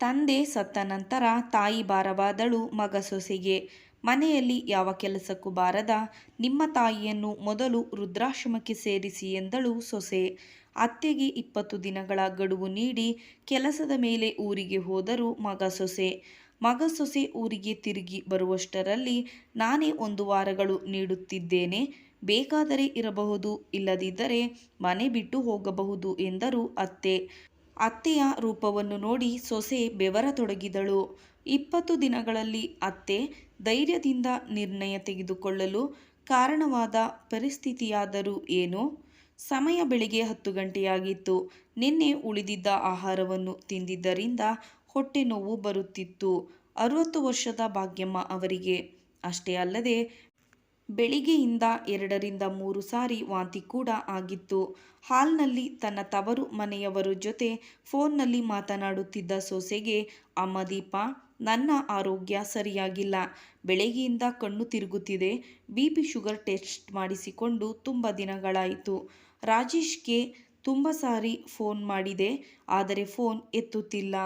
ತಂದೆ ಸತ್ತ ನಂತರ ತಾಯಿ ಭಾರವಾದಳು ಮಗ ಸೊಸೆಗೆ. ಮನೆಯಲ್ಲಿ ಯಾವ ಕೆಲಸಕ್ಕೂ ಬಾರದ ನಿಮ್ಮ ತಾಯಿಯನ್ನು ಮೊದಲು ರುದ್ರಾಶ್ರಮಕ್ಕೆ ಸೇರಿಸಿ ಎಂದಳು ಸೊಸೆ. ಅತ್ತೆಗೆ ಇಪ್ಪತ್ತು ದಿನಗಳ ಗಡುವು ನೀಡಿ ಕೆಲಸದ ಮೇಲೆ ಊರಿಗೆ ಹೋದರು ಮಗ ಸೊಸೆ. ಮಗ ಸೊಸೆ ಊರಿಗೆ ತಿರುಗಿ ಬರುವಷ್ಟರಲ್ಲಿ ನಾನೇ ಒಂದು ವಾರಗಳು ನೀಡುತ್ತಿದ್ದೇನೆ. ಬೇಕಾದರೆ ಇರಬಹುದು, ಇಲ್ಲದಿದ್ದರೆ ಮನೆ ಬಿಟ್ಟು ಹೋಗಬಹುದು ಎಂದರು ಅತ್ತೆ. ಅತ್ತೆಯ ರೂಪವನ್ನು ನೋಡಿ ಸೊಸೆ ಬೆವರತೊಡಗಿದಳು. ಇಪ್ಪತ್ತು ದಿನಗಳಲ್ಲಿ ಅತ್ತೆ ಧೈರ್ಯದಿಂದ ನಿರ್ಣಯ ತೆಗೆದುಕೊಳ್ಳಲು ಕಾರಣವಾದ ಪರಿಸ್ಥಿತಿಯಾದರೂ ಏನು? ಸಮಯ ಬೆಳಿಗ್ಗೆ ಹತ್ತು ಗಂಟೆಯಾಗಿತ್ತು. ನಿನ್ನೆ ಉಳಿದಿದ್ದ ಆಹಾರವನ್ನು ತಿಂದಿದ್ದರಿಂದ ಹೊಟ್ಟೆ ನೋವು ಬರುತ್ತಿತ್ತು. ಅರುವತ್ತು ವರ್ಷದ ಭಾಗ್ಯಮ್ಮ ಅವರಿಗೆ. ಅಷ್ಟೇ ಅಲ್ಲದೆ ಬೆಳಿಗ್ಗೆಯಿಂದ ಎರಡರಿಂದ ಮೂರು ಸಾರಿ ವಾಂತಿ ಕೂಡ ಆಗಿತ್ತು. ಹಾಲ್ನಲ್ಲಿ ತನ್ನ ತವರು ಮನೆಯವರ ಜೊತೆ ಫೋನ್ನಲ್ಲಿ ಮಾತನಾಡುತ್ತಿದ್ದ ಸೊಸೆಗೆ, ಅಮ್ಮ ದೀಪ, ನನ್ನ ಆರೋಗ್ಯ ಸರಿಯಾಗಿಲ್ಲ. ಬೆಳಗ್ಗೆಯಿಂದ ಕಣ್ಣು ತಿರುಗುತ್ತಿದೆ. ಬಿ ಪಿ ಶುಗರ್ ಟೆಸ್ಟ್ ಮಾಡಿಸಿಕೊಂಡು ತುಂಬ ದಿನಗಳಾಯಿತು. ರಾಜೇಶ್ಗೆ ತುಂಬ ಸಾರಿ ಫೋನ್ ಮಾಡಿದೆ, ಆದರೆ ಫೋನ್ ಎತ್ತುತ್ತಿಲ್ಲ.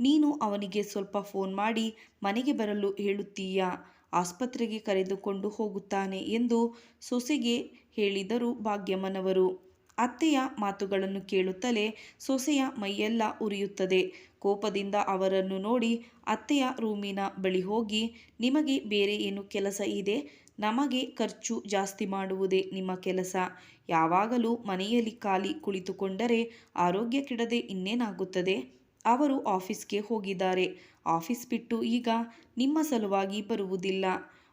ನೀನು ಅವನಿಗೆ ಸ್ವಲ್ಪ ಫೋನ್ ಮಾಡಿ ಮನೆಗೆ ಬರಲು ಹೇಳುತ್ತೀಯಾ? ಆಸ್ಪತ್ರೆಗೆ ಕರೆದುಕೊಂಡು ಹೋಗುತ್ತಾನೆ ಎಂದು ಸೊಸೆಗೆ ಹೇಳಿದರು ಭಾಗ್ಯಮ್ಮನವರು. ಅತ್ತೆಯ ಮಾತುಗಳನ್ನು ಕೇಳುತ್ತಲೇ ಸೊಸೆಯ ಮೈಯೆಲ್ಲ ಉರಿಯುತ್ತದೆ. ಕೋಪದಿಂದ ಅವರನ್ನು ನೋಡಿ ಅತ್ತೆಯ ರೂಮಿನ ಬಳಿ ಹೋಗಿ, ನಿಮಗೆ ಬೇರೆ ಏನು ಕೆಲಸ ಇದೆ? ನಮಗೆ ಖರ್ಚು ಜಾಸ್ತಿ ಮಾಡುವುದೇ ನಿಮ್ಮ ಕೆಲಸ. ಯಾವಾಗಲೂ ಮನೆಯಲ್ಲಿ ಖಾಲಿ ಕುಳಿತುಕೊಂಡರೆ ಆರೋಗ್ಯ ಕೆಡದೆ ಇನ್ನೇನಾಗುತ್ತದೆ? ಅವರು ಆಫೀಸ್ಗೆ ಹೋಗಿದ್ದಾರೆ. ಆಫೀಸ್ ಬಿಟ್ಟು ಈಗ ನಿಮ್ಮ ಸಲುವಾಗಿ ಬರುವುದಿಲ್ಲ.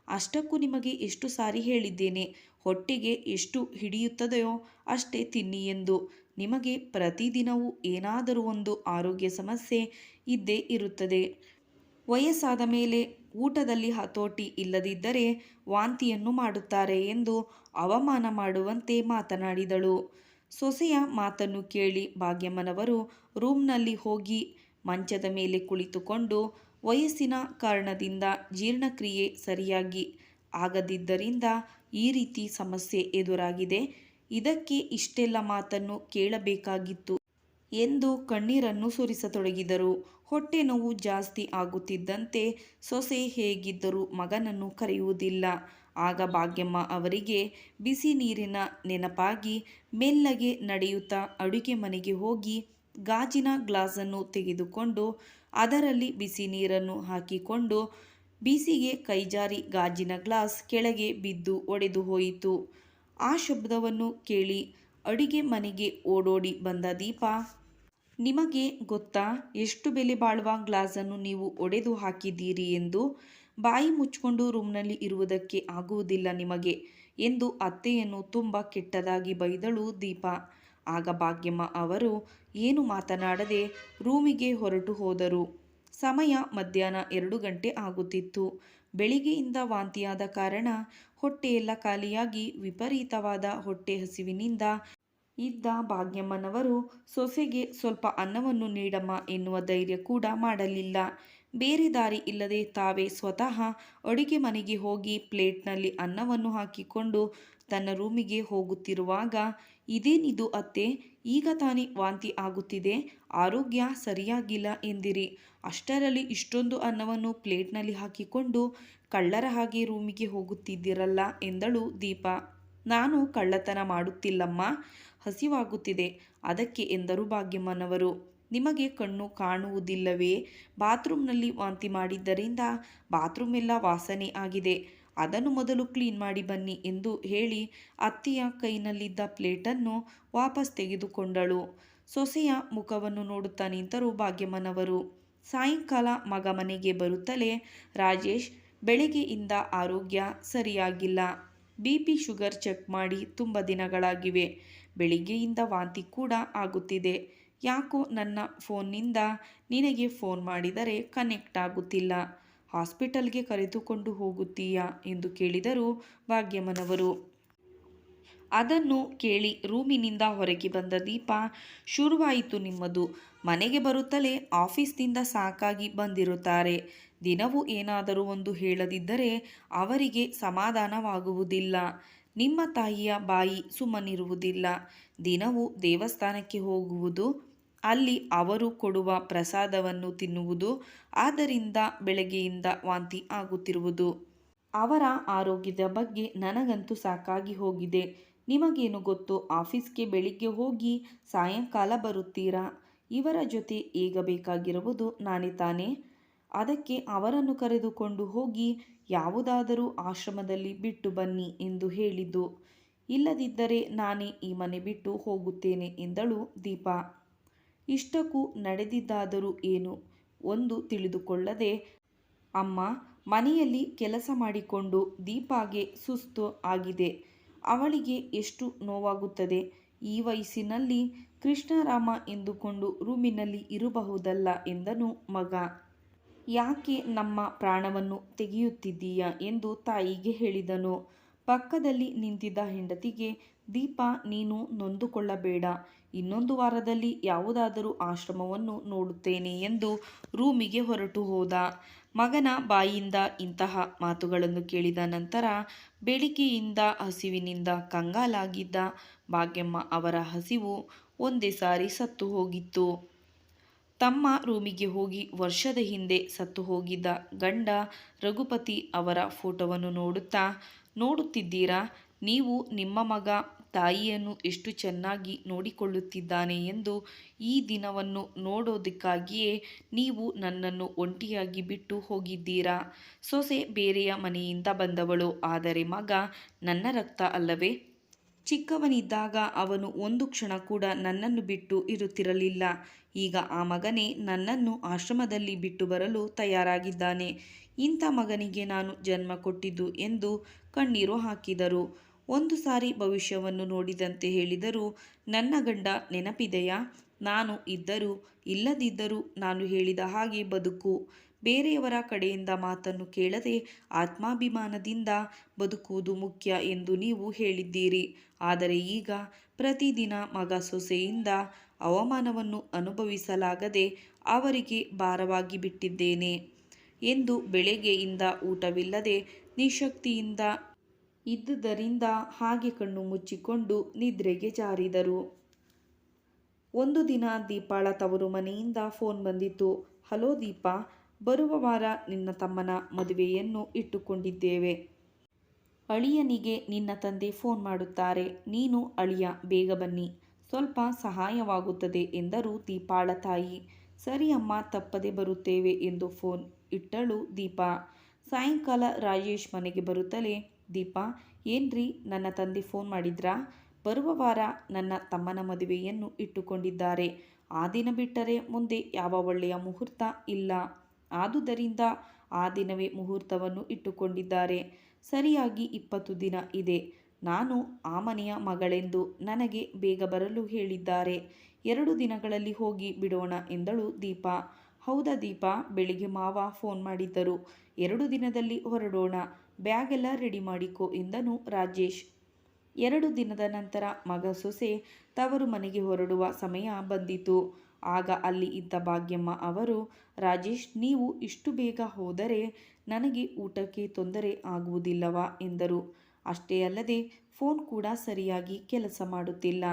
ಅಷ್ಟಕ್ಕೂ ನಿಮಗೆ ಎಷ್ಟು ಸಾರಿ ಹೇಳಿದ್ದೇನೆ, ಹೊಟ್ಟೆಗೆ ಎಷ್ಟು ಹಿಡಿಯುತ್ತದೆಯೋ ಅಷ್ಟೇ ತಿನ್ನಿ ಎಂದು. ನಿಮಗೆ ಪ್ರತಿದಿನವೂ ಏನಾದರೂ ಒಂದು ಆರೋಗ್ಯ ಸಮಸ್ಯೆ ಇದ್ದೇ ಇರುತ್ತದೆ. ವಯಸ್ಸಾದ ಮೇಲೆ ಊಟದಲ್ಲಿ ಹತೋಟಿ ಇಲ್ಲದಿದ್ದರೆ ವಾಂತಿಯನ್ನು ಮಾಡುತ್ತಾರೆ ಎಂದು ಅವಮಾನ ಮಾಡುವಂತೆ ಮಾತನಾಡಿದಳು. ಸೊಸೆಯ ಮಾತನ್ನು ಕೇಳಿ ಭಾಗ್ಯಮ್ಮನವರು ರೂಮ್ನಲ್ಲಿ ಹೋಗಿ ಮಂಚದ ಮೇಲೆ ಕುಳಿತುಕೊಂಡು ವಯಸ್ಸಿನ ಕಾರಣದಿಂದ ಜೀರ್ಣಕ್ರಿಯೆ ಸರಿಯಾಗಿ ಆಗದಿದ್ದರಿಂದ ಈ ರೀತಿ ಸಮಸ್ಯೆ ಎದುರಾಗಿದೆ. ಇದಕ್ಕೆ ಇಷ್ಟೆಲ್ಲ ಮಾತನ್ನು ಕೇಳಬೇಕಾಗಿತ್ತು ಎಂದು ಕಣ್ಣೀರನ್ನು ಸುರಿಸತೊಡಗಿದರು. ಹೊಟ್ಟೆ ನೋವು ಜಾಸ್ತಿ ಆಗುತ್ತಿದ್ದಂತೆ ಸೊಸೆ ಹೇಗಿದ್ದರೂ ಮಗನನ್ನು ಕರೆಯುವುದಿಲ್ಲ. ಆಗ ಭಾಗ್ಯಮ್ಮ ಅವರಿಗೆ ಬಿಸಿ ನೀರಿನ ನೆನಪಾಗಿ ಮೆಲ್ಲಗೆ ನಡೆಯುತ್ತಾ ಅಡುಗೆ ಮನೆಗೆ ಹೋಗಿ ಗಾಜಿನ ಗ್ಲಾಸನ್ನು ತೆಗೆದುಕೊಂಡು ಅದರಲ್ಲಿ ಬಿಸಿ ನೀರನ್ನು ಹಾಕಿಕೊಂಡು ಬಿಸಿಗೆ ಕೈಜಾರಿ ಗಾಜಿನ ಗ್ಲಾಸ್ ಕೆಳಗೆ ಬಿದ್ದು ಒಡೆದು ಹೋಯಿತು. ಆ ಶಬ್ದವನ್ನು ಕೇಳಿ ಅಡಿಗೆ ಮನೆಗೆ ಓಡೋಡಿ ಬಂದ ದೀಪ, ನಿಮಗೆ ಗೊತ್ತಾ ಎಷ್ಟು ಬೆಲೆ ಬಾಳುವ ಗ್ಲಾಸನ್ನು ನೀವು ಒಡೆದು ಹಾಕಿದ್ದೀರಿ ಎಂದು? ಬಾಯಿ ಮುಚ್ಚಿಕೊಂಡು ರೂಮ್ನಲ್ಲಿ ಇರುವುದಕ್ಕೆ ಆಗುವುದಿಲ್ಲ ನಿಮಗೆ ಎಂದು ಅತ್ತೆಯನ್ನು ತುಂಬ ಕೆಟ್ಟದಾಗಿ ಬೈದಳು ದೀಪ. ಆಗ ಭಾಗ್ಯಮ್ಮ ಅವರು ಏನು ಮಾತನಾಡದೆ ರೂಮಿಗೆ ಹೊರಟು ಹೋದರು. ಸಮಯ ಮಧ್ಯಾಹ್ನ ಎರಡು ಗಂಟೆ ಆಗುತ್ತಿತ್ತು. ಬೆಳಿಗ್ಗೆಯಿಂದ ವಾಂತಿಯಾದ ಕಾರಣ ಹೊಟ್ಟೆಯೆಲ್ಲ ಖಾಲಿಯಾಗಿ ವಿಪರೀತವಾದ ಹೊಟ್ಟೆ ಹಸಿವಿನಿಂದ ಇದ್ದ ಭಾಗ್ಯಮ್ಮನವರು ಸೊಸೆಗೆ ಸ್ವಲ್ಪ ಅನ್ನವನ್ನು ನೀಡಮ್ಮ ಎನ್ನುವ ಧೈರ್ಯ ಕೂಡ ಮಾಡಲಿಲ್ಲ. ಬೇರೆ ದಾರಿ ಇಲ್ಲದೆ ತಾವೇ ಸ್ವತಃ ಅಡುಗೆ ಮನೆಗೆ ಹೋಗಿ ಪ್ಲೇಟ್ನಲ್ಲಿ ಅನ್ನವನ್ನು ಹಾಕಿಕೊಂಡು ತನ್ನ ರೂಮಿಗೆ ಹೋಗುತ್ತಿರುವಾಗ ಇದೇನಿದು ಅತ್ತೆ? ಈಗ ತಾನೇ ವಾಂತಿ ಆಗುತ್ತಿದೆ. ಆರೋಗ್ಯ ಸರಿಯಾಗಿಲ್ಲ ಎಂದಿರಿ. ಅಷ್ಟರಲ್ಲಿ ಇಷ್ಟೊಂದು ಅನ್ನವನ್ನು ಪ್ಲೇಟ್ನಲ್ಲಿ ಹಾಕಿಕೊಂಡು ಕಳ್ಳರ ಹಾಗೆ ರೂಮಿಗೆ ಹೋಗುತ್ತಿದ್ದಿರಲ್ಲ ಎಂದಳು ದೀಪ. ನಾನು ಕಳ್ಳತನ ಮಾಡುತ್ತಿಲ್ಲಮ್ಮ. ಹಸಿವಾಗುತ್ತಿದೆ. ಅದಕ್ಕೆ ಎಂದರು ಭಾಗ್ಯಮ್ಮನವರು. ನಿಮಗೆ ಕಣ್ಣು ಕಾಣುವುದಿಲ್ಲವೇ? ಬಾತ್ರೂಮ್ನಲ್ಲಿ ವಾಂತಿ ಮಾಡಿದ್ದರಿಂದ ಬಾತ್ರೂಮ್ ಎಲ್ಲ ವಾಸನೆ ಆಗಿದೆ. ಅದನ್ನು ಮೊದಲು ಕ್ಲೀನ್ ಮಾಡಿ ಬನ್ನಿ ಎಂದು ಹೇಳಿ ಅತ್ತಿಯ ಕೈನಲ್ಲಿದ್ದ ಪ್ಲೇಟನ್ನು ವಾಪಸ್ ತೆಗೆದುಕೊಂಡಳು. ಸೊಸೆಯ ಮುಖವನ್ನು ನೋಡುತ್ತಾ ನಿಂತರು ಭಾಗ್ಯಮ್ಮನವರು. ಸಾಯಂಕಾಲ ಮಗ ಮನೆಗೆ ಬರುತ್ತಲೇ, ರಾಜೇಶ್, ಬೆಳಗ್ಗೆಯಿಂದ ಆರೋಗ್ಯ ಸರಿಯಾಗಿಲ್ಲ. ಬಿ ಪಿ ಶುಗರ್ ಚೆಕ್ ಮಾಡಿ ತುಂಬ ದಿನಗಳಾಗಿವೆ. ಬೆಳಿಗ್ಗೆಯಿಂದ ವಾಂತಿ ಕೂಡ ಆಗುತ್ತಿದೆ. ಯಾಕೋ ನನ್ನ ಫೋನ್ನಿಂದ ನಿನಗೆ ಫೋನ್ ಮಾಡಿದರೆ ಕನೆಕ್ಟ್ ಆಗುತ್ತಿಲ್ಲ. ಹಾಸ್ಪಿಟಲ್ಗೆ ಕರೆದುಕೊಂಡು ಹೋಗುತ್ತೀಯಾ ಎಂದು ಕೇಳಿದರು ಭಾಗ್ಯಮ್ಮನವರು. ಅದನ್ನು ಕೇಳಿ ರೂಮಿನಿಂದ ಹೊರಗೆ ಬಂದ ದೀಪ, ಶುರುವಾಯಿತು ನಿಮ್ಮದು. ಮನೆಗೆ ಬರುತ್ತಲೇ ಆಫೀಸ್ನಿಂದ ಸಾಕಾಗಿ ಬಂದಿರುತ್ತಾರೆ. ದಿನವೂ ಏನಾದರೂ ಒಂದು ಹೇಳದಿದ್ದರೆ ಅವರಿಗೆ ಸಮಾಧಾನವಾಗುವುದಿಲ್ಲ. ನಿಮ್ಮ ತಾಯಿಯ ಬಾಯಿ ಸುಮ್ಮನಿರುವುದಿಲ್ಲ. ದಿನವೂ ದೇವಸ್ಥಾನಕ್ಕೆ ಹೋಗುವುದು ಅಲ್ಲಿ ಅವರು ಕೊಡುವ ಪ್ರಸಾದವನ್ನು ತಿನ್ನುವುದು ಆದ್ದರಿಂದ ಬೆಳಗ್ಗೆಯಿಂದ ವಾಂತಿ ಆಗುತ್ತಿರುವುದು. ಅವರ ಆರೋಗ್ಯದ ಬಗ್ಗೆ ನನಗಂತೂ ಸಾಕಾಗಿ ಹೋಗಿದೆ. ನಿಮಗೇನು ಗೊತ್ತು? ಆಫೀಸ್ಗೆ ಬೆಳಿಗ್ಗೆ ಹೋಗಿ ಸಾಯಂಕಾಲ ಬರುತ್ತೀರಾ? ಇವರ ಜೊತೆ ಈಗ ಬೇಕಾಗಿರುವುದು ನಾನೇ ತಾನೇ? ಅದಕ್ಕೆ ಅವರನ್ನು ಕರೆದುಕೊಂಡು ಹೋಗಿ ಯಾವುದಾದರೂ ಆಶ್ರಮದಲ್ಲಿ ಬಿಟ್ಟು ಬನ್ನಿ ಎಂದು ಹೇಳಿದ್ದು. ಇಲ್ಲದಿದ್ದರೆ ನಾನೇ ಈ ಮನೆ ಬಿಟ್ಟು ಹೋಗುತ್ತೇನೆ ಎಂದಳು ದೀಪಾ. ಇಷ್ಟಕ್ಕೂ ನಡೆದಿದ್ದಾದರೂ ಏನು ಒಂದು ತಿಳಿದುಕೊಳ್ಳದೆ ಅಮ್ಮ ಮನೆಯಲ್ಲಿ ಕೆಲಸ ಮಾಡಿಕೊಂಡು ದೀಪಾಗೆ ಸುಸ್ತು ಆಗಿದೆ. ಅವಳಿಗೆ ಎಷ್ಟು ನೋವಾಗುತ್ತದೆ. ಈ ವಯಸ್ಸಿನಲ್ಲಿ ಕೃಷ್ಣರಾಮ ಎಂದುಕೊಂಡು ರೂಮಿನಲ್ಲಿ ಇರಬಹುದಲ್ಲ ಎಂದನು ಮಗ. ಯಾಕೆ ನಮ್ಮ ಪ್ರಾಣವನ್ನು ತೆಗೆಯುತ್ತಿದ್ದೀಯಾ ಎಂದು ತಾಯಿಗೆ ಹೇಳಿದನು. ಪಕ್ಕದಲ್ಲಿ ನಿಂತಿದ್ದ ಹೆಂಡತಿಗೆ, ದೀಪ ನೀನು ನೊಂದುಕೊಳ್ಳಬೇಡ. ಇನ್ನೊಂದು ವಾರದಲ್ಲಿ ಯಾವುದಾದರೂ ಆಶ್ರಮವನ್ನು ನೋಡುತ್ತೇನೆ ಎಂದು ರೂಮಿಗೆ ಹೊರಟು ಹೋದ. ಮಗನ ಬಾಯಿಯಿಂದ ಇಂತಹ ಮಾತುಗಳನ್ನು ಕೇಳಿದ ನಂತರ ಬೆಳಿಗ್ಗೆಯಿಂದ ಹಸಿವಿನಿಂದ ಕಂಗಾಲಾಗಿದ್ದ ಭಾಗ್ಯಮ್ಮ ಅವರ ಹಸಿವು ಒಂದೇ ಸಾರಿ ಸತ್ತು ಹೋಗಿತ್ತು. ತಮ್ಮ ರೂಮಿಗೆ ಹೋಗಿ ವರ್ಷದ ಹಿಂದೆ ಸತ್ತು ಹೋಗಿದ್ದ ಗಂಡ ರಘುಪತಿ ಅವರ ಫೋಟೋವನ್ನು ನೋಡುತ್ತಾ, ನೋಡುತ್ತಿದ್ದೀರಾ? ನೀವು ನಿಮ್ಮ ಮಗ ತಾಯಿಯನ್ನು ಎಷ್ಟು ಚೆನ್ನಾಗಿ ನೋಡಿಕೊಳ್ಳುತ್ತಿದ್ದಾನೆ ಎಂದು ಈ ದಿನವನ್ನು ನೋಡೋದಕ್ಕಾಗಿಯೇ ನೀವು ನನ್ನನ್ನು ಒಂಟಿಯಾಗಿ ಬಿಟ್ಟು ಹೋಗಿದ್ದೀರಾ? ಸೊಸೆ ಬೇರೆಯ ಮನೆಯಿಂದ ಬಂದವಳು, ಆದರೆ ಮಗ ನನ್ನ ರಕ್ತ ಅಲ್ಲವೇ? ಚಿಕ್ಕವನಿದ್ದಾಗ ಅವನು ಒಂದು ಕ್ಷಣ ಕೂಡ ನನ್ನನ್ನು ಬಿಟ್ಟು ಇರುತ್ತಿರಲಿಲ್ಲ. ಈಗ ಆ ಮಗನೇ ನನ್ನನ್ನು ಆಶ್ರಮದಲ್ಲಿ ಬಿಟ್ಟು ಬರಲು ತಯಾರಾಗಿದ್ದಾನೆ. ಇಂಥ ಮಗನಿಗೆ ನಾನು ಜನ್ಮ ಕೊಟ್ಟಿದ್ದು ಎಂದು ಕಣ್ಣೀರು ಹಾಕಿದರು. ಒಂದು ಸಾರಿ ಭವಿಷ್ಯವನ್ನು ನೋಡಿದಂತೆ ಹೇಳಿದರು, ನನ್ನ ಗಂಡ ನೆನಪಿದೆಯಾ? ನಾನು ಇದ್ದರೂ, ಇಲ್ಲದಿದ್ದರೂ ನಾನು ಹೇಳಿದ ಹಾಗೆ ಬದುಕು. ಬೇರೆಯವರ ಕಡೆಯಿಂದ ಮಾತನ್ನು ಕೇಳದೆ ಆತ್ಮಾಭಿಮಾನದಿಂದ ಬದುಕುವುದು ಮುಖ್ಯ ಎಂದು ನೀವು ಹೇಳಿದ್ದೀರಿ. ಆದರೆ ಈಗ ಪ್ರತಿದಿನ ಮಗ ಸೊಸೆಯಿಂದ ಅವಮಾನವನ್ನು ಅನುಭವಿಸಲಾಗದೆ ಅವರಿಗೆ ಭಾರವಾಗಿ ಬಿಟ್ಟಿದ್ದೇನೆ. ಎಂದು ಬೆಳಗ್ಗೆಯಿಂದ ಊಟವಿಲ್ಲದೆ ನಿಶಕ್ತಿಯಿಂದ ಇದ್ದುದರಿಂದ ಹಾಗೆ ಕಣ್ಣು ಮುಚ್ಚಿಕೊಂಡು ನಿದ್ರೆಗೆ ಜಾರಿದರು. ಒಂದು ದಿನ ದೀಪಾಳ ತವರು ಮನೆಯಿಂದ ಫೋನ್ ಬಂದಿತು ಹಲೋ ದೀಪಾ, ಬರುವ ವಾರ ನಿನ್ನ ತಮ್ಮನ ಮದುವೆಯನ್ನು ಇಟ್ಟುಕೊಂಡಿದ್ದೇವೆ. ಅಳಿಯನಿಗೆ ನಿನ್ನ ತಂದೆ ಫೋನ್ ಮಾಡುತ್ತಾರೆ. ನೀನು ಅಳಿಯ, ಬೇಗ ಬನ್ನಿ. ಸ್ವಲ್ಪ ಸಹಾಯವಾಗುತ್ತದೆ ಎಂದರು ದೀಪಾಳ ತಾಯಿ. ಸರಿ ಅಮ್ಮ, ತಪ್ಪದೆ ಬರುತ್ತೇವೆ ಎಂದು ಫೋನ್ ಇಟ್ಟಳು ದೀಪಾ. ಸಾಯಂಕಾಲ ರಾಜೇಶ್ ಮನೆಗೆ ಬರುತ್ತಲೇ ದೀಪಾ, ಏನ್ರಿ ನನ್ನ ತಂದೆ ಫೋನ್ ಮಾಡಿದ್ರಾ? ಬರುವ ವಾರ ನನ್ನ ತಮ್ಮನ ಮದುವೆಯನ್ನು ಇಟ್ಟುಕೊಂಡಿದ್ದಾರೆ. ಆ ದಿನ ಬಿಟ್ಟರೆ ಮುಂದೆ ಯಾವ ಒಳ್ಳೆಯ ಮುಹೂರ್ತ ಇಲ್ಲ. ಆದುದರಿಂದ ಆ ದಿನವೇ ಮುಹೂರ್ತವನ್ನು ಇಟ್ಟುಕೊಂಡಿದ್ದಾರೆ. ಸರಿಯಾಗಿ ಇಪ್ಪತ್ತು ದಿನ ಇದೆ. ನಾನು ಆ ಮನೆಯ ಮಗಳೆಂದು ನನಗೆ ಬೇಗ ಬರಲು ಹೇಳಿದ್ದಾರೆ. ಎರಡು ದಿನಗಳಲ್ಲಿ ಹೋಗಿ ಬಿಡೋಣ ಎಂದಳು ದೀಪಾ. ಹೌದಾ ದೀಪಾ, ಬೆಳಿಗ್ಗೆ ಮಾವ ಫೋನ್ ಮಾಡಿದ್ದರು. ಎರಡು ದಿನದಲ್ಲಿ ಹೊರಡೋಣ. ಬ್ಯಾಗ್ ಎಲ್ಲ ರೆಡಿ ಮಾಡಿಕೊ ಎಂದನು ರಾಜೇಶ್. ಎರಡು ದಿನದ ನಂತರ ಮಗ ಸೊಸೆ ತವರು ಮನೆಗೆ ಹೊರಡುವ ಸಮಯ ಬಂದಿತು. ಆಗ ಅಲ್ಲಿ ಇದ್ದ ಭಾಗ್ಯಮ್ಮ ಅವರು, ರಾಜೇಶ್, ನೀವು ಇಷ್ಟು ಬೇಗ ಹೋದರೆ ನನಗೆ ಊಟಕ್ಕೆ ತೊಂದರೆ ಆಗುವುದಿಲ್ಲವಾ? ಎಂದರು. ಅಷ್ಟೇ ಅಲ್ಲದೆ, ಫೋನ್ ಕೂಡ ಸರಿಯಾಗಿ ಕೆಲಸ ಮಾಡುತ್ತಿಲ್ಲ.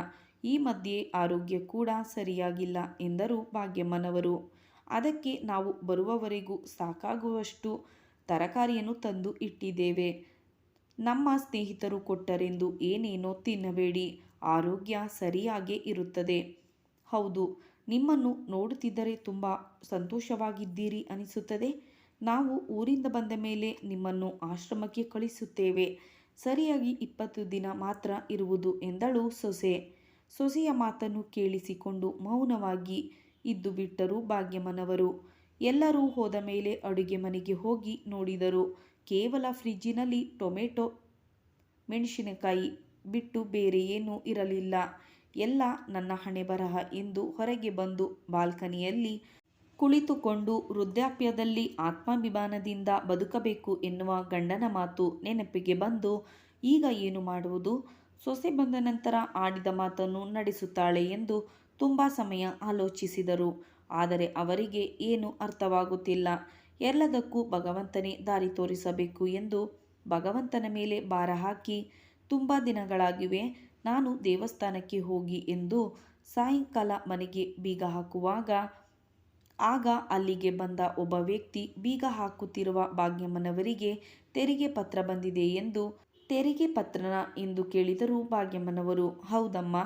ಈ ಮಧ್ಯೆ ಆರೋಗ್ಯ ಕೂಡ ಸರಿಯಾಗಿಲ್ಲ, ಎಂದರು ಭಾಗ್ಯಮ್ಮನವರು. ಅದಕ್ಕೆ ನಾವು ಬರುವವರೆಗೂ ಸಾಕಾಗುವಷ್ಟು ತರಕಾರಿಯನ್ನು ತಂದು ಇಟ್ಟಿದ್ದೇವೆ. ನಮ್ಮ ಸ್ನೇಹಿತರು ಕೊಟ್ಟರೆಂದು ಏನೇನೋ ತಿನ್ನಬೇಡಿ, ಆರೋಗ್ಯ ಸರಿಯಾಗೇ ಇರುತ್ತದೆ. ಹೌದು, ನಿಮ್ಮನ್ನು ನೋಡುತ್ತಿದ್ದರೆ ತುಂಬ ಸಂತೋಷವಾಗಿದ್ದೀರಿ ಅನಿಸುತ್ತದೆ. ನಾವು ಊರಿಂದ ಬಂದ ಮೇಲೆ ನಿಮ್ಮನ್ನು ಆಶ್ರಮಕ್ಕೆ ಕಳಿಸುತ್ತೇವೆ. ಸರಿಯಾಗಿ ಇಪ್ಪತ್ತು ದಿನ ಮಾತ್ರ ಇರುವುದು ಎಂದಳು ಸೊಸೆ. ಸೊಸೆಯ ಮಾತನ್ನು ಕೇಳಿಸಿಕೊಂಡು ಮೌನವಾಗಿ ಇದ್ದು ಬಿಟ್ಟರು ಭಾಗ್ಯಮ್ಮನವರು. ಎಲ್ಲರೂ ಹೋದ ಮೇಲೆ ಅಡುಗೆ ಮನೆಗೆ ಹೋಗಿ ನೋಡಿದರು. ಕೇವಲ ಫ್ರಿಜ್ಜಿನಲ್ಲಿ ಟೊಮೆಟೊ, ಮೆಣಸಿನಕಾಯಿ ಬಿಟ್ಟು ಬೇರೆ ಏನೂ ಇರಲಿಲ್ಲ. ಎಲ್ಲ ನನ್ನ ಹಣೆ ಬರಹ ಎಂದು ಹೊರಗೆ ಬಂದು ಬಾಲ್ಕನಿಯಲ್ಲಿ ಕುಳಿತುಕೊಂಡು ವೃದ್ಧಾಪ್ಯದಲ್ಲಿ ಆತ್ಮಾಭಿಮಾನದಿಂದ ಬದುಕಬೇಕು ಎನ್ನುವ ಗಂಡನ ಮಾತು ನೆನಪಿಗೆ ಬಂದು, ಈಗ ಏನು ಮಾಡುವುದು? ಸೊಸೆ ಬಂದ ನಂತರ ಆಡಿದ ಮಾತನ್ನು ನಡೆಸುತ್ತಾಳೆ ಎಂದು ತುಂಬ ಸಮಯ ಆಲೋಚಿಸಿದರು. ಆದರೆ ಅವರಿಗೆ ಏನು ಅರ್ಥವಾಗುತ್ತಿಲ್ಲ. ಎಲ್ಲದಕ್ಕೂ ಭಗವಂತನೇ ದಾರಿ ತೋರಿಸಬೇಕು ಎಂದು ಭಗವಂತನ ಮೇಲೆ ಭಾರ ಹಾಕಿ, ತುಂಬ ದಿನಗಳಾಗಿವೆ, ನಾನು ದೇವಸ್ಥಾನಕ್ಕೆ ಹೋಗಿ ಎಂದು ಸಾಯಂಕಾಲ ಮನೆಗೆ ಬೀಗ ಹಾಕುವಾಗ, ಆಗ ಅಲ್ಲಿಗೆ ಬಂದ ಒಬ್ಬ ವ್ಯಕ್ತಿ ಬೀಗ ಹಾಕುತ್ತಿರುವ ಭಾಗ್ಯಮ್ಮನವರಿಗೆ ತೆರಿಗೆ ಪತ್ರ ಬಂದಿದೆ ಎಂದು ತೆರಿಗೆ ಪತ್ರನ ಎಂದು ಕೇಳಿದರು ಭಾಗ್ಯಮ್ಮನವರು, ಹೌದಮ್ಮ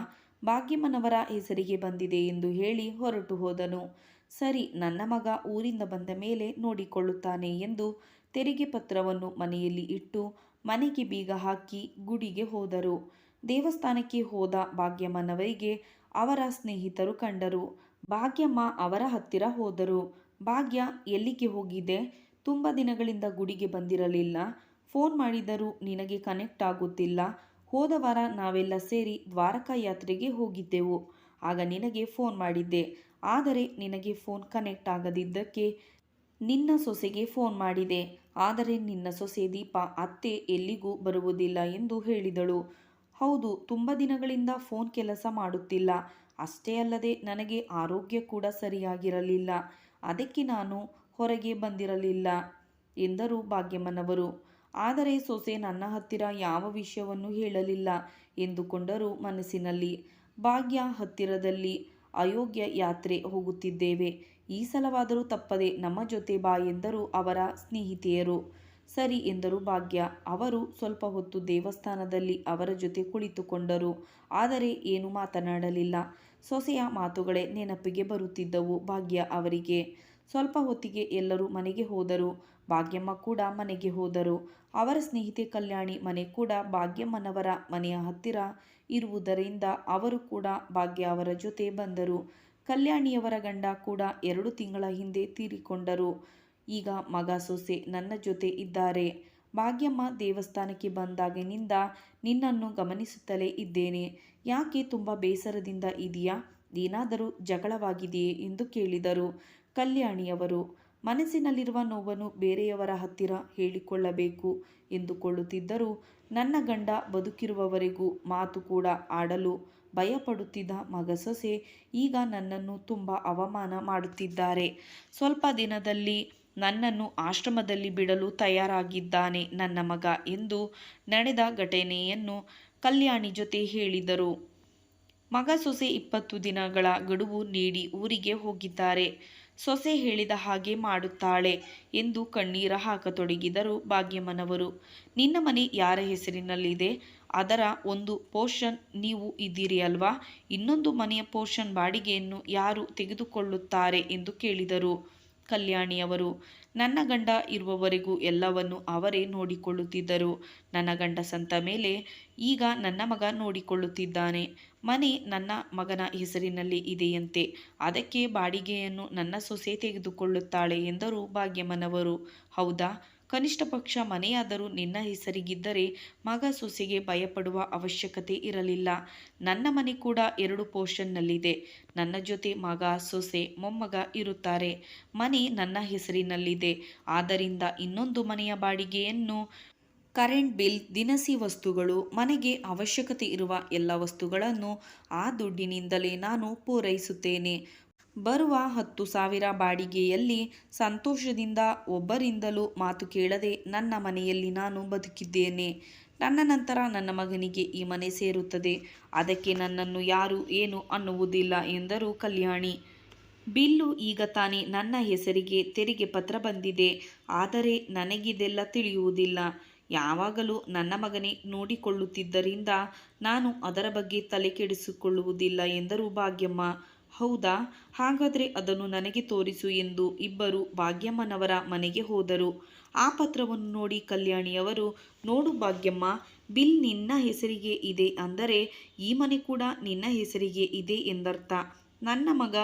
ಭಾಗ್ಯಮ್ಮನವರ ಹೆಸರಿಗೆ ಬಂದಿದೆ ಎಂದು ಹೇಳಿ ಹೊರಟು ಹೋದನು. ಸರಿ, ನನ್ನ ಮಗ ಊರಿಂದ ಬಂದ ಮೇಲೆ ನೋಡಿಕೊಳ್ಳುತ್ತಾನೆ ಎಂದು ತೆರಿಗೆ ಪತ್ರವನ್ನು ಮನೆಯಲ್ಲಿ ಇಟ್ಟು ಮನೆಗೆ ಬೀಗ ಹಾಕಿ ಗುಡಿಗೆ ಹೋದರು. ದೇವಸ್ಥಾನಕ್ಕೆ ಹೋದ ಭಾಗ್ಯಮ್ಮನವರಿಗೆ ಅವರ ಸ್ನೇಹಿತರು ಕಂಡರು. ಭಾಗ್ಯಮ್ಮ ಅವರ ಹತ್ತಿರ ಹೋದರು. ಭಾಗ್ಯ, ಎಲ್ಲಿಗೆ ಹೋಗಿದೆ ತುಂಬ ದಿನಗಳಿಂದ ಗುಡಿಗೆ ಬಂದಿರಲಿಲ್ಲ. ಫೋನ್ ಮಾಡಿದರೂ ನಿನಗೆ ಕನೆಕ್ಟ್ ಆಗುತ್ತಿಲ್ಲ. ಹೋದ ವಾರ ನಾವೆಲ್ಲ ಸೇರಿ ದ್ವಾರಕಾ ಯಾತ್ರೆಗೆ ಹೋಗಿದ್ದೆವು. ಆಗ ನಿನಗೆ ಫೋನ್ ಮಾಡಿದ್ದೆ. ಆದರೆ ನಿನಗೆ ಫೋನ್ ಕನೆಕ್ಟ್ ಆಗದಿದ್ದಕ್ಕೆ ನಿನ್ನ ಸೊಸೆಗೆ ಫೋನ್ ಮಾಡಿದೆ. ಆದರೆ ನಿನ್ನ ಸೊಸೆ ದೀಪ ಅತ್ತೆ ಎಲ್ಲಿಗೂ ಬರುವುದಿಲ್ಲ ಎಂದು ಹೇಳಿದಳು. ಹೌದು, ತುಂಬ ದಿನಗಳಿಂದ ಫೋನ್ ಕೆಲಸ ಮಾಡುತ್ತಿಲ್ಲ. ಅಷ್ಟೇ ಅಲ್ಲದೆ ನನಗೆ ಆರೋಗ್ಯ ಕೂಡ ಸರಿಯಾಗಿರಲಿಲ್ಲ. ಅದಕ್ಕೆ ನಾನು ಹೊರಗೆ ಬಂದಿರಲಿಲ್ಲ, ಎಂದರು ಭಾಗ್ಯಮ್ಮನವರು. ಆದರೆ ಸೊಸೆ ನನ್ನ ಹತ್ತಿರ ಯಾವ ವಿಷಯವನ್ನು ಹೇಳಲಿಲ್ಲ ಎಂದುಕೊಂಡರು ಮನಸ್ಸಿನಲ್ಲಿ, ಭಾಗ್ಯ ಹತ್ತಿರದಲ್ಲಿ ಅಯೋಗ್ಯ ಯಾತ್ರೆ ಹೋಗುತ್ತಿದ್ದೇವೆ. ಈ ಸಲವಾದರೂ ತಪ್ಪದೆ ನಮ್ಮ ಜೊತೆ ಬಾ ಎಂದರು ಅವರ ಸ್ನೇಹಿತೆಯರು. ಸರಿ ಎಂದರು ಭಾಗ್ಯ. ಅವರು ಸ್ವಲ್ಪ ಹೊತ್ತು ದೇವಸ್ಥಾನದಲ್ಲಿ ಅವರ ಜೊತೆ ಕುಳಿತುಕೊಂಡರು. ಆದರೆ ಏನು ಮಾತನಾಡಲಿಲ್ಲ. ಸೊಸೆಯ ಮಾತುಗಳೇ ನೆನಪಿಗೆ ಬರುತ್ತಿದ್ದವು ಭಾಗ್ಯ ಅವರಿಗೆ. ಸ್ವಲ್ಪ ಹೊತ್ತಿಗೆ ಎಲ್ಲರೂ ಮನೆಗೆ ಹೋದರು. ಭಾಗ್ಯಮ್ಮ ಕೂಡ ಮನೆಗೆ ಹೋದರು. ಅವರ ಸ್ನೇಹಿತೆ ಕಲ್ಯಾಣಿ ಮನೆ ಕೂಡ ಭಾಗ್ಯಮ್ಮನವರ ಮನೆಯ ಹತ್ತಿರ ಇರುವುದರಿಂದ ಅವರು ಕೂಡ ಭಾಗ್ಯ ಅವರ ಜೊತೆ ಬಂದರು. ಕಲ್ಯಾಣಿಯವರ ಗಂಡ ಕೂಡ ಎರಡು ತಿಂಗಳ ಹಿಂದೆ ತೀರಿಕೊಂಡರು. ಈಗ ಮಗ ಸೊಸೆ ನನ್ನ ಜೊತೆ ಇದ್ದಾರೆ. ಭಾಗ್ಯಮ್ಮ ದೇವಸ್ಥಾನಕ್ಕೆ ಬಂದಾಗಿನಿಂದ ನಿನ್ನನ್ನು ಗಮನಿಸುತ್ತಲೇ ಇದ್ದೇನೆ. ಯಾಕೆ ತುಂಬ ಬೇಸರದಿಂದ ಇದೆಯಾ? ಏನಾದರೂ ಜಗಳವಾಗಿದೆಯೇ ಎಂದು ಕೇಳಿದರು ಕಲ್ಯಾಣಿಯವರು. ಮನಸ್ಸಿನಲ್ಲಿರುವ ನೋವನ್ನು ಬೇರೆಯವರ ಹತ್ತಿರ ಹೇಳಿಕೊಳ್ಳಬೇಕು ಎಂದುಕೊಳ್ಳುತ್ತಿದ್ದರೂ ನನ್ನ ಗಂಡ ಬದುಕಿರುವವರೆಗೂ ಮಾತು ಕೂಡ ಆಡಲು ಭಯಪಡುತ್ತಿದ್ದ ಮಗ ಸೊಸೆ ಈಗ ನನ್ನನ್ನು ತುಂಬ ಅವಮಾನ ಮಾಡುತ್ತಿದ್ದಾರೆ. ಸ್ವಲ್ಪ ದಿನದಲ್ಲಿ ನನ್ನನ್ನು ಆಶ್ರಮದಲ್ಲಿ ಬಿಡಲು ತಯಾರಾಗಿದ್ದಾನೆ ನನ್ನ ಮಗ ಎಂದು ನಡೆದ ಘಟನೆಯನ್ನು ಕಲ್ಯಾಣಿ ಜೊತೆ ಹೇಳಿದರು. ಮಗ ಸೊಸೆ ಇಪ್ಪತ್ತು ದಿನಗಳ ಗಡುವು ನೀಡಿ ಊರಿಗೆ ಹೋಗಿದ್ದಾರೆ. ಸೊಸೆ ಹೇಳಿದ ಹಾಗೆ ಮಾಡುತ್ತಾಳೆ ಎಂದು ಕಣ್ಣೀರ ಹಾಕತೊಡಗಿದರು ಭಾಗ್ಯಮ್ಮನವರು. ನಿನ್ನ ಮನೆ ಯಾರ ಹೆಸರಿನಲ್ಲಿದೆ? ಅದರ ಒಂದು ಪೋರ್ಷನ್ ನೀವು ಇದ್ದೀರಿ ಅಲ್ವಾ? ಇನ್ನೊಂದು ಮನೆಯ ಪೋರ್ಷನ್ ಬಾಡಿಗೆಯನ್ನು ಯಾರು ತೆಗೆದುಕೊಳ್ಳುತ್ತಾರೆ ಎಂದು ಕೇಳಿದರು ಕಲ್ಯಾಣಿಯವರು. ನನ್ನ ಗಂಡ ಇರುವವರೆಗೂ ಎಲ್ಲವನ್ನು ಅವರೇ ನೋಡಿಕೊಳ್ಳುತ್ತಿದ್ದರು. ನನ್ನ ಗಂಡ ಸಂತ ಮೇಲೆ ಈಗ ನನ್ನ ಮಗ ನೋಡಿಕೊಳ್ಳುತ್ತಿದ್ದಾನೆ. ಮನೆ ನನ್ನ ಮಗನ ಹೆಸರಿನಲ್ಲಿ ಇದೆಯಂತೆ. ಅದಕ್ಕೆ ಬಾಡಿಗೆಯನ್ನು ನನ್ನ ಸೊಸೆ ತೆಗೆದುಕೊಳ್ಳುತ್ತಾಳೆ ಎಂದರು ಭಾಗ್ಯಮ್ಮನವರು. ಹೌದಾ? ಕನಿಷ್ಠ ಪಕ್ಷ ಮನೆಯಾದರೂ ನಿನ್ನ ಹೆಸರಿಗಿದ್ದರೆ ಮಗ ಸೊಸೆಗೆ ಭಯಪಡುವ ಅವಶ್ಯಕತೆ ಇರಲಿಲ್ಲ. ನನ್ನ ಮನೆ ಕೂಡ ಎರಡು ಪೋರ್ಷನ್ನಲ್ಲಿದೆ. ನನ್ನ ಜೊತೆ ಮಗ, ಸೊಸೆ, ಮೊಮ್ಮಗ ಇರುತ್ತಾರೆ. ಮನೆ ನನ್ನ ಹೆಸರಿನಲ್ಲಿದೆ. ಆದ್ದರಿಂದ ಇನ್ನೊಂದು ಮನೆಯ ಬಾಡಿಗೆಯನ್ನು ಕರೆಂಟ್ ಬಿಲ್, ದಿನಸಿ ವಸ್ತುಗಳು, ಮನೆಗೆ ಅವಶ್ಯಕತೆ ಇರುವ ಎಲ್ಲ ವಸ್ತುಗಳನ್ನು ಆ ದುಡ್ಡಿನಿಂದಲೇ ನಾನು ಪೂರೈಸುತ್ತೇನೆ. ಬರುವ ಹತ್ತು ಸಾವಿರ ಬಾಡಿಗೆಯಲ್ಲಿ ಸಂತೋಷದಿಂದ ಒಬ್ಬರಿಂದಲೂ ಮಾತು ಕೇಳದೆ ನನ್ನ ಮನೆಯಲ್ಲಿ ನಾನು ಬದುಕಿದ್ದೇನೆ. ನನ್ನ ನಂತರ ನನ್ನ ಮಗನಿಗೆ ಈ ಮನೆ ಸೇರುತ್ತದೆ. ಅದಕ್ಕೆ ನನ್ನನ್ನು ಯಾರು ಏನು ಅನ್ನುವುದಿಲ್ಲ ಎಂದರು ಕಲ್ಯಾಣಿ. ಬಿಲ್ಲು ಈಗ ತಾನೇ ನನ್ನ ಹೆಸರಿಗೆ ತೆರಿಗೆ ಪತ್ರ ಬಂದಿದೆ. ಆದರೆ ನನಗಿದೆಲ್ಲ ತಿಳಿಯುವುದಿಲ್ಲ. ಯಾವಾಗಲೂ ನನ್ನ ಮಗನೇ ನೋಡಿಕೊಳ್ಳುತ್ತಿದ್ದರಿಂದ ನಾನು ಅದರ ಬಗ್ಗೆ ತಲೆ ಕೆಡಿಸಿಕೊಳ್ಳುವುದಿಲ್ಲ ಎಂದರು ಭಾಗ್ಯಮ್ಮ. ಹೌದಾ? ಹಾಗಾದರೆ ಅದನ್ನು ನನಗೆ ತೋರಿಸು ಎಂದು ಇಬ್ಬರು ಭಾಗ್ಯಮ್ಮನವರ ಮನೆಗೆ ಹೋದರು. ಆ ಪತ್ರವನ್ನು ನೋಡಿ ಕಲ್ಯಾಣಿಯವರು, ನೋಡು ಭಾಗ್ಯಮ್ಮ, ಬಿಲ್ ನಿನ್ನ ಹೆಸರಿಗೆ ಇದೆ ಅಂದರೆ ಈ ಮನೆ ಕೂಡ ನಿನ್ನ ಹೆಸರಿಗೆ ಇದೆ ಎಂದರ್ಥ. ನನ್ನ ಮಗ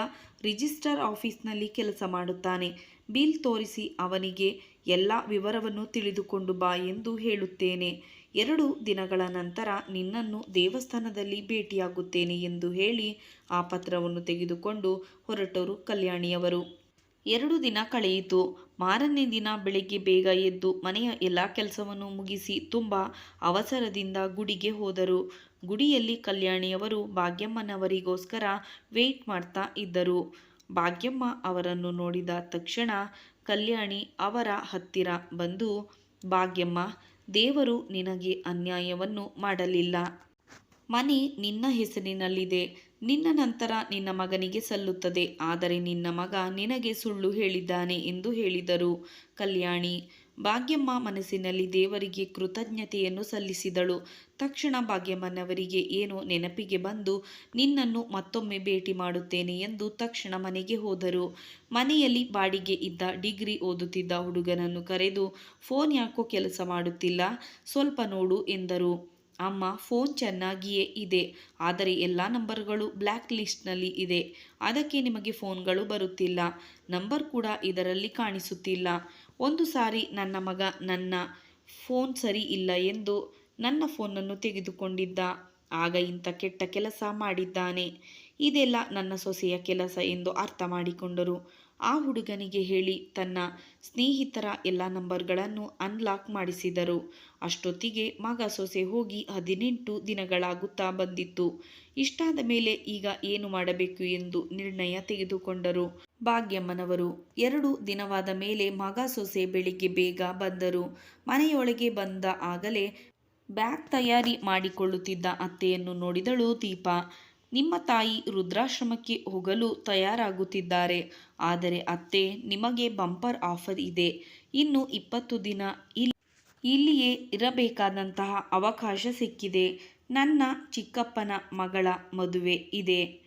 ರಿಜಿಸ್ಟರ್ ಆಫೀಸ್ನಲ್ಲಿ ಕೆಲಸ ಮಾಡುತ್ತಾನೆ. ಬಿಲ್ ತೋರಿಸಿ ಅವನಿಗೆ ಎಲ್ಲ ವಿವರವನ್ನು ತಿಳಿದುಕೊಂಡು ಬಾ ಎಂದು ಹೇಳುತ್ತೇನೆ. ಎರಡು ದಿನಗಳ ನಂತರ ನಿನ್ನನ್ನು ದೇವಸ್ಥಾನದಲ್ಲಿ ಭೇಟಿಯಾಗುತ್ತೇನೆ ಎಂದು ಹೇಳಿ ಆ ಪತ್ರವನ್ನು ತೆಗೆದುಕೊಂಡು ಹೊರಟರು ಕಲ್ಯಾಣಿಯವರು. ಎರಡು ದಿನ ಕಳೆಯಿತು. ಮಾರನೇ ದಿನ ಬೆಳಿಗ್ಗೆ ಬೇಗ ಎದ್ದು ಮನೆಯ ಎಲ್ಲ ಕೆಲಸವನ್ನು ಮುಗಿಸಿ ತುಂಬ ಅವಸರದಿಂದ ಗುಡಿಗೆ ಹೋದರು. ಗುಡಿಯಲ್ಲಿ ಕಲ್ಯಾಣಿಯವರು ಭಾಗ್ಯಮ್ಮನವರಿಗೋಸ್ಕರ ವೆಯ್ಟ್ ಮಾಡ್ತಾ ಇದ್ದರು. ಭಾಗ್ಯಮ್ಮ ಅವರನ್ನು ನೋಡಿದ ತಕ್ಷಣ ಕಲ್ಯಾಣಿ ಅವರ ಹತ್ತಿರ ಬಂದು, ಭಾಗ್ಯಮ್ಮ, ದೇವರು ನಿನಗೆ ಅನ್ಯಾಯವನ್ನು ಮಾಡಲಿಲ್ಲ. ಮನೆ ನಿನ್ನ ಹೆಸರಿನಲ್ಲಿದೆ. ನಿನ್ನ ನಂತರ ನಿನ್ನ ಮಗನಿಗೆ ಸಲ್ಲುತ್ತದೆ. ಆದರೆ ನಿನ್ನ ಮಗ ನಿನಗೆ ಸುಳ್ಳು ಹೇಳಿದ್ದಾನೆ ಎಂದು ಹೇಳಿದರು. ಕಲ್ಯಾಣಿ ಭಾಗ್ಯಮ್ಮ ಮನಸ್ಸಿನಲ್ಲಿ ದೇವರಿಗೆ ಕೃತಜ್ಞತೆಯನ್ನು ಸಲ್ಲಿಸಿದಳು. ತಕ್ಷಣ ಭಾಗ್ಯಮ್ಮನವರಿಗೆ ಏನೋ ನೆನಪಿಗೆ ಬಂದು, ನಿನ್ನನ್ನು ಮತ್ತೊಮ್ಮೆ ಭೇಟಿ ಮಾಡುತ್ತೇನೆ ಎಂದು ತಕ್ಷಣ ಮನೆಗೆ ಹೋದರು. ಮನೆಯಲ್ಲಿ ಬಾಡಿಗೆ ಇದ್ದ ಡಿಗ್ರಿ ಓದುತ್ತಿದ್ದ ಹುಡುಗನನ್ನು ಕರೆದು, ಫೋನ್ ಯಾಕೋ ಕೆಲಸ ಮಾಡುತ್ತಿಲ್ಲ? ಸ್ವಲ್ಪ ನೋಡು ಎಂದರು. ಅಮ್ಮ, ಫೋನ್ ಚೆನ್ನಾಗಿಯೇ ಇದೆ, ಆದರೆ ಎಲ್ಲ ನಂಬರ್ಗಳು ಬ್ಲ್ಯಾಕ್ ಲಿಸ್ಟ್ನಲ್ಲಿ ಇದೆ. ಅದಕ್ಕೆ ನಿಮಗೆ ಫೋನ್ಗಳು ಬರುತ್ತಿಲ್ಲ. ನಂಬರ್ ಕೂಡ ಇದರಲ್ಲಿ ಕಾಣಿಸುತ್ತಿಲ್ಲ. ಒಂದು ಸಾರಿ ನನ್ನ ಮಗ ನನ್ನ ಫೋನ್ ಸರಿ ಇಲ್ಲ ಎಂದು ನನ್ನ ಫೋನನ್ನು ತೆಗೆದುಕೊಂಡಿದ್ದ. ಆಗ ಇಂಥ ಕೆಟ್ಟ ಕೆಲಸ ಮಾಡಿದ್ದಾನೆ. ಇದೆಲ್ಲ ನನ್ನ ಸೊಸೆಯ ಕೆಲಸ ಎಂದು ಅರ್ಥ ಮಾಡಿಕೊಂಡರು. ಆ ಹುಡುಗನಿಗೆ ಹೇಳಿ ತನ್ನ ಸ್ನೇಹಿತರ ಎಲ್ಲ ನಂಬರ್ಗಳನ್ನು ಅನ್ಲಾಕ್ ಮಾಡಿಸಿದರು. ಅಷ್ಟೊತ್ತಿಗೆ ಮಗ ಸೊಸೆ ಹೋಗಿ ಹದಿನೆಂಟು ದಿನಗಳಾಗುತ್ತಾ ಬಂದಿತ್ತು. ಇಷ್ಟಾದ ಮೇಲೆ ಈಗ ಏನು ಮಾಡಬೇಕು ಎಂದು ನಿರ್ಣಯ ತೆಗೆದುಕೊಂಡರು. ಭಾಗ್ಯಮ್ಮನವರು ಎರಡು ದಿನವಾದ ಮೇಲೆ ಮಗ ಸೊಸೆ ಬೆಳಿಗ್ಗೆ ಬೇಗ ಬಂದರು. ಮನೆಯೊಳಗೆ ಬಂದ ಆಗಲೇ ಬ್ಯಾಗ್ ತಯಾರಿ ಮಾಡಿಕೊಳ್ಳುತ್ತಿದ್ದ ಅತ್ತೆಯನ್ನು ನೋಡಿದಳು ದೀಪ. ನಿಮ್ಮ ತಾಯಿ ವೃದ್ಧಾಶ್ರಮಕ್ಕೆ ಹೋಗಲು ತಯಾರಾಗುತ್ತಿದ್ದಾರೆ. ಆದರೆ ಅತ್ತೆ, ನಿಮಗೆ ಬಂಪರ್ ಆಫರ್ ಇದೆ. ಇನ್ನು ಇಪ್ಪತ್ತು ದಿನ ಇಲ್ಲಿ ಇಲ್ಲಿಯೇ ಇರಬೇಕಾದಂತಹ ಅವಕಾಶ ಸಿಕ್ಕಿದೆ. ನನ್ನ ಚಿಕ್ಕಪ್ಪನ ಮಗಳ ಮದುವೆ ಇದೆ.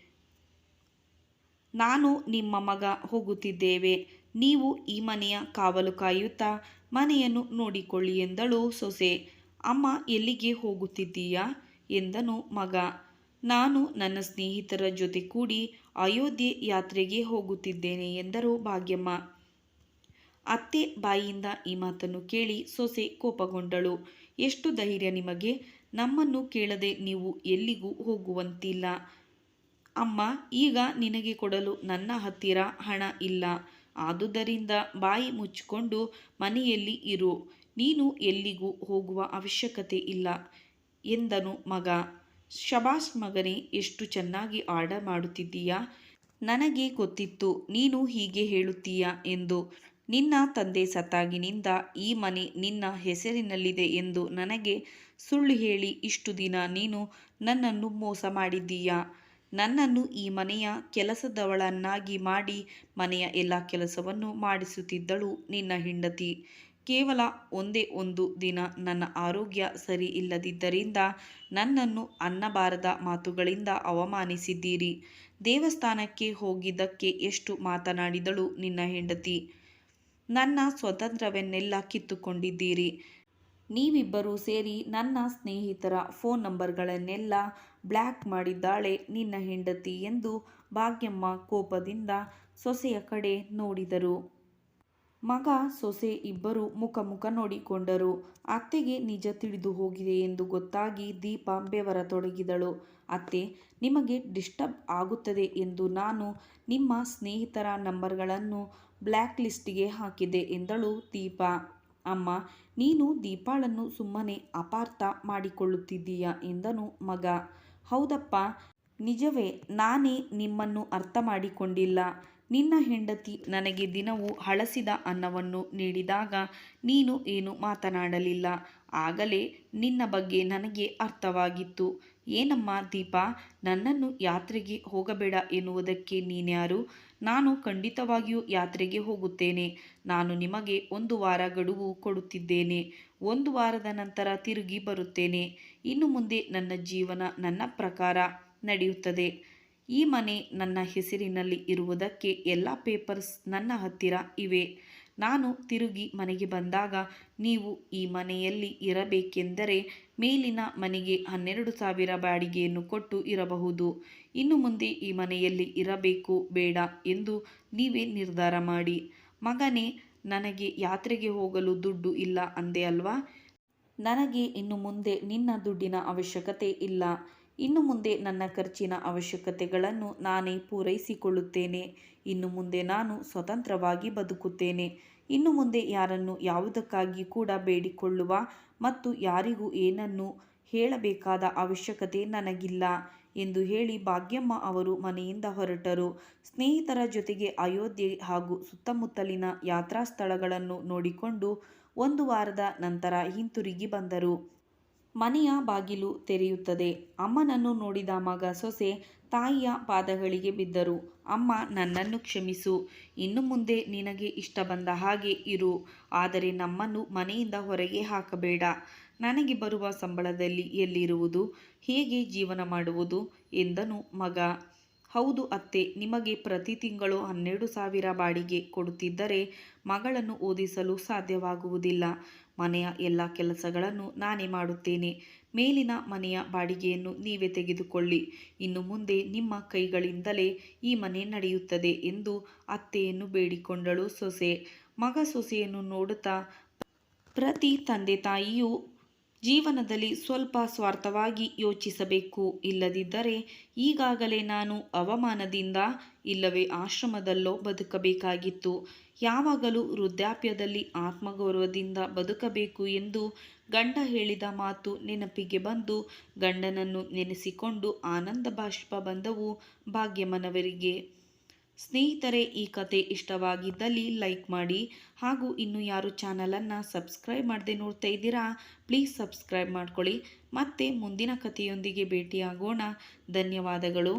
ನಾನು ನಿಮ್ಮ ಮಗ ಹೋಗುತ್ತಿದ್ದೇವೆ. ನೀವು ಈ ಮನೆಯ ಕಾವಲು ಕಾಯುತ್ತಾ ಮನೆಯನ್ನು ನೋಡಿಕೊಳ್ಳಿ ಎಂದಳು ಸೊಸೆ. ಅಮ್ಮ, ಎಲ್ಲಿಗೆ ಹೋಗುತ್ತಿದ್ದೀಯಾ? ಎಂದನು ಮಗ. ನಾನು ನನ್ನ ಸ್ನೇಹಿತರ ಜೊತೆ ಕೂಡಿ ಅಯೋಧ್ಯೆ ಯಾತ್ರೆಗೆ ಹೋಗುತ್ತಿದ್ದೇನೆ ಎಂದರು ಭಾಗ್ಯಮ್ಮ. ಅತ್ತೆ ಬಾಯಿಯಿಂದ ಈ ಮಾತನ್ನು ಕೇಳಿ ಸೊಸೆ ಕೋಪಗೊಂಡಳು. ಎಷ್ಟು ಧೈರ್ಯ ನಿಮಗೆ? ನಮ್ಮನ್ನು ಕೇಳದೆ ನೀವು ಎಲ್ಲಿಗೂ ಹೋಗುವಂತಿಲ್ಲ. ಅಮ್ಮ, ಈಗ ನಿನಗೆ ಕೊಡಲು ನನ್ನ ಹತ್ತಿರ ಹಣ ಇಲ್ಲ. ಆದುದರಿಂದ ಬಾಯಿ ಮುಚ್ಚಿಕೊಂಡು ಮನೆಯಲ್ಲಿ ಇರು. ನೀನು ಎಲ್ಲಿಗೂ ಹೋಗುವ ಅವಶ್ಯಕತೆ ಇಲ್ಲ ಎಂದನು ಮಗ. ಶಬಾಸ್ ಮಗನೇ, ಎಷ್ಟು ಚೆನ್ನಾಗಿ ಆರ್ಡರ್ ಮಾಡುತ್ತಿದ್ದೀಯಾ? ನನಗೆ ಗೊತ್ತಿತ್ತು, ನೀನು ಹೀಗೆ ಹೇಳುತ್ತೀಯಾ ಎಂದು. ನಿನ್ನ ತಂದೆ ಸತ್ತಾಗಿನಿಂದ ಈ ಮನೆ ನಿನ್ನ ಹೆಸರಿನಲ್ಲಿದೆ ಎಂದು ನನಗೆ ಸುಳ್ಳು ಹೇಳಿ ಇಷ್ಟು ದಿನ ನೀನು ನನ್ನನ್ನು ಮೋಸ ಮಾಡಿದ್ದೀಯಾ? ನನ್ನನ್ನು ಈ ಮನೆಯ ಕೆಲಸದವಳನ್ನಾಗಿ ಮಾಡಿ ಮನೆಯ ಎಲ್ಲ ಕೆಲಸವನ್ನು ಮಾಡಿಸುತ್ತಿದ್ದಳು ನಿನ್ನ ಹೆಂಡತಿ. ಕೇವಲ ಒಂದೇ ಒಂದು ದಿನ ನನ್ನ ಆರೋಗ್ಯ ಸರಿ ಇಲ್ಲದಿದ್ದರಿಂದ ನನ್ನನ್ನು ಅನ್ನಬಾರದ ಮಾತುಗಳಿಂದ ಅವಮಾನಿಸಿದ್ದೀರಿ. ದೇವಸ್ಥಾನಕ್ಕೆ ಹೋಗಿದ್ದಕ್ಕೆ ಎಷ್ಟು ಮಾತನಾಡಿದಳು ನಿನ್ನ ಹೆಂಡತಿ? ನನ್ನ ಸ್ವತಂತ್ರವನ್ನೆಲ್ಲ ಕಿತ್ತುಕೊಂಡಿದ್ದೀರಿ. ನೀವಿಬ್ಬರೂ ಸೇರಿ ನನ್ನ ಸ್ನೇಹಿತರ ಫೋನ್ ನಂಬರ್ಗಳನ್ನೆಲ್ಲ ಬ್ಲ್ಯಾಕ್ ಮಾಡಿದ್ದಾಳೆ ನಿನ್ನ ಹೆಂಡತಿ ಎಂದು ಭಾಗ್ಯಮ್ಮ ಕೋಪದಿಂದ ಸೊಸೆಯ ಕಡೆ ನೋಡಿದರು. ಮಗ ಸೊಸೆ ಇಬ್ಬರು ಮುಖ ಮುಖ ನೋಡಿಕೊಂಡರು. ಅತ್ತೆಗೆ ನಿಜ ತಿಳಿದು ಹೋಗಿದೆ ಎಂದು ಗೊತ್ತಾಗಿ ದೀಪ ಬೆವರತೊಡಗಿದಳು ಅತ್ತೆ, ನಿಮಗೆ ಡಿಸ್ಟರ್ಬ್ ಆಗುತ್ತದೆ ಎಂದು ನಾನು ನಿಮ್ಮ ಸ್ನೇಹಿತರ ನಂಬರ್ಗಳನ್ನು ಬ್ಲ್ಯಾಕ್ ಲಿಸ್ಟಿಗೆ ಹಾಕಿದೆ ಎಂದಳು ದೀಪ. ಅಮ್ಮ, ನೀನು ದೀಪಾಳನ್ನು ಸುಮ್ಮನೆ ಅಪಾರ್ಥ ಮಾಡಿಕೊಳ್ಳುತ್ತಿದ್ದೀಯಾ? ಎಂದನು ಮಗ. ಹೌದಪ್ಪ, ನಿಜವೇ, ನಾನೇ ನಿಮ್ಮನ್ನು ಅರ್ಥ ಮಾಡಿಕೊಂಡಿಲ್ಲ. ನಿನ್ನ ಹೆಂಡತಿ ನನಗೆ ದಿನವೂ ಹಳಸಿದ ಅನ್ನವನ್ನು ನೀಡಿದಾಗ ನೀನು ಏನು ಮಾತನಾಡಲಿಲ್ಲ? ಆಗಲೇ ನಿನ್ನ ಬಗ್ಗೆ ನನಗೆ ಅರ್ಥವಾಗಿತ್ತು. ಏನಮ್ಮ ದೀಪ, ನನ್ನನ್ನು ಯಾತ್ರೆಗೆ ಹೋಗಬೇಡ ಎನ್ನುವುದಕ್ಕೆ ನೀನ್ಯಾರು? ನಾನು ಖಂಡಿತವಾಗಿಯೂ ಯಾತ್ರೆಗೆ ಹೋಗುತ್ತೇನೆ. ನಾನು ನಿಮಗೆ ಒಂದು ವಾರ ಗಡುವು ಕೊಡುತ್ತಿದ್ದೇನೆ. ಒಂದು ವಾರದ ನಂತರ ತಿರುಗಿ ಬರುತ್ತೇನೆ. ಇನ್ನು ಮುಂದೆ ನನ್ನ ಜೀವನ ನನ್ನ ಪ್ರಕಾರ ನಡೆಯುತ್ತದೆ. ಈ ಮನೆ ನನ್ನ ಹೆಸರಿನಲ್ಲಿ ಇರುವುದಕ್ಕೆ ಎಲ್ಲ ಪೇಪರ್ಸ್ ನನ್ನ ಹತ್ತಿರ ಇವೆ. ನಾನು ತಿರುಗಿ ಮನೆಗೆ ಬಂದಾಗ ನೀವು ಈ ಮನೆಯಲ್ಲಿ ಇರಬೇಕೆಂದರೆ ಮೇಲಿನ ಮನೆಗೆ ಹನ್ನೆರಡು ಸಾವಿರ ಬಾಡಿಗೆಯನ್ನು ಕೊಟ್ಟು ಇರಬಹುದು. ಇನ್ನು ಮುಂದೆ ಈ ಮನೆಯಲ್ಲಿ ಇರಬೇಕು ಬೇಡ ಎಂದು ನೀವೇ ನಿರ್ಧಾರ ಮಾಡಿ. ಮಗನೇ, ನನಗೆ ಯಾತ್ರೆಗೆ ಹೋಗಲು ದುಡ್ಡು ಇಲ್ಲ ಅಂದೆ ಅಲ್ವಾ? ನನಗೆ ಇನ್ನು ಮುಂದೆ ನಿನ್ನ ದುಡ್ಡಿನ ಅವಶ್ಯಕತೆ ಇಲ್ಲ. ಇನ್ನು ಮುಂದೆ ನನ್ನ ಖರ್ಚಿನ ಅವಶ್ಯಕತೆಗಳನ್ನು ನಾನೇ ಪೂರೈಸಿಕೊಳ್ಳುತ್ತೇನೆ. ಇನ್ನು ಮುಂದೆ ನಾನು ಸ್ವತಂತ್ರವಾಗಿ ಬದುಕುತ್ತೇನೆ. ಇನ್ನು ಮುಂದೆ ಯಾರನ್ನು ಯಾವುದಕ್ಕಾಗಿ ಕೂಡ ಬೇಡಿಕೊಳ್ಳುವ ಮತ್ತು ಯಾರಿಗೂ ಏನನ್ನು ಹೇಳಬೇಕಾದ ಅವಶ್ಯಕತೆ ನನಗಿಲ್ಲ ಎಂದು ಹೇಳಿ ಭಾಗ್ಯಮ್ಮ ಅವರು ಮನೆಯಿಂದ ಹೊರಟರು. ಸ್ನೇಹಿತರ ಜೊತೆಗೆ ಅಯೋಧ್ಯೆ ಹಾಗೂ ಸುತ್ತಮುತ್ತಲಿನ ಯಾತ್ರಾ ಸ್ಥಳಗಳನ್ನು ನೋಡಿಕೊಂಡು ಒಂದು ವಾರದ ನಂತರ ಹಿಂತಿರುಗಿ ಬಂದರು. ಮನೆಯ ಬಾಗಿಲು ತೆರೆಯುತ್ತದೆ. ಅಮ್ಮನನ್ನು ನೋಡಿದ ಮಗ ಸೊಸೆ ತಾಯಿಯ ಪಾದಗಳಿಗೆ ಬಿದ್ದರು. ಅಮ್ಮ, ನನ್ನನ್ನು ಕ್ಷಮಿಸು. ಇನ್ನು ಮುಂದೆ ನಿನಗೆ ಇಷ್ಟ ಬಂದ ಹಾಗೆ ಇರು. ಆದರೆ ನಮ್ಮನ್ನು ಮನೆಯಿಂದ ಹೊರಗೆ ಹಾಕಬೇಡ. ನನಗೆ ಬರುವ ಸಂಬಳದಲ್ಲಿ ಎಲ್ಲಿರುವುದು? ಹೇಗೆ ಜೀವನ ಮಾಡುವುದು? ಎಂದನು ಮಗ. ಹೌದು ಅತ್ತೆ, ನಿಮಗೆ ಪ್ರತಿ ತಿಂಗಳು ಹನ್ನೆರಡು ಸಾವಿರ ಬಾಡಿಗೆ ಕೊಡುತ್ತಿದ್ದರೆ ಮಗಳನ್ನು ಓದಿಸಲು ಸಾಧ್ಯವಾಗುವುದಿಲ್ಲ. ಮನೆಯ ಎಲ್ಲ ಕೆಲಸಗಳನ್ನು ನಾನೇ ಮಾಡುತ್ತೇನೆ. ಮೇಲಿನ ಮನೆಯ ಬಾಡಿಗೆಯನ್ನು ನೀವೇ ತೆಗೆದುಕೊಳ್ಳಿ. ಇನ್ನು ಮುಂದೆ ನಿಮ್ಮ ಕೈಗಳಿಂದಲೇ ಈ ಮನೆ ನಡೆಯುತ್ತದೆ ಎಂದು ಅತ್ತೆಯನ್ನು ಬೇಡಿಕೊಂಡಳು ಸೊಸೆ. ಮಗ ಸೊಸೆಯನ್ನು ನೋಡುತ್ತಾ, ಪ್ರತಿ ತಂದೆ ತಾಯಿಯೂ ಜೀವನದಲ್ಲಿ ಸ್ವಲ್ಪ ಸ್ವಾರ್ಥವಾಗಿ ಯೋಚಿಸಬೇಕು. ಇಲ್ಲದಿದ್ದರೆ ಈಗಾಗಲೇ ನಾನು ಅವಮಾನದಿಂದ ಇಲ್ಲವೇ ಆಶ್ರಮದಲ್ಲೋ ಬದುಕಬೇಕಾಗಿತ್ತು. ಯಾವಾಗಲೂ ವೃದ್ಧಾಪ್ಯದಲ್ಲಿ ಆತ್ಮಗೌರವದಿಂದ ಬದುಕಬೇಕು ಎಂದು ಗಂಡ ಹೇಳಿದ ಮಾತು ನೆನಪಿಗೆ ಬಂದು ಗಂಡನನ್ನು ನೆನೆಸಿಕೊಂಡು ಆನಂದ ಬಾಷ್ಪ ಬಂದವು ಭಾಗ್ಯಮ್ಮನವರಿಗೆ. ಸ್ನೇಹಿತರೆ, ಈ ಕತೆ ಇಷ್ಟವಾಗಿದ್ದಲ್ಲಿ ಲೈಕ್ ಮಾಡಿ ಹಾಗೂ ಇನ್ನು ಯಾರು ಚಾನಲನ್ನು ಸಬ್ಸ್ಕ್ರೈಬ್ ಮಾಡದೆ ನೋಡ್ತಾ ಇದ್ದೀರಾ, ಪ್ಲೀಸ್ ಸಬ್ಸ್ಕ್ರೈಬ್ ಮಾಡ್ಕೊಳ್ಳಿ. ಮತ್ತೆ ಮುಂದಿನ ಕಥೆಯೊಂದಿಗೆ ಭೇಟಿಯಾಗೋಣ. ಧನ್ಯವಾದಗಳು.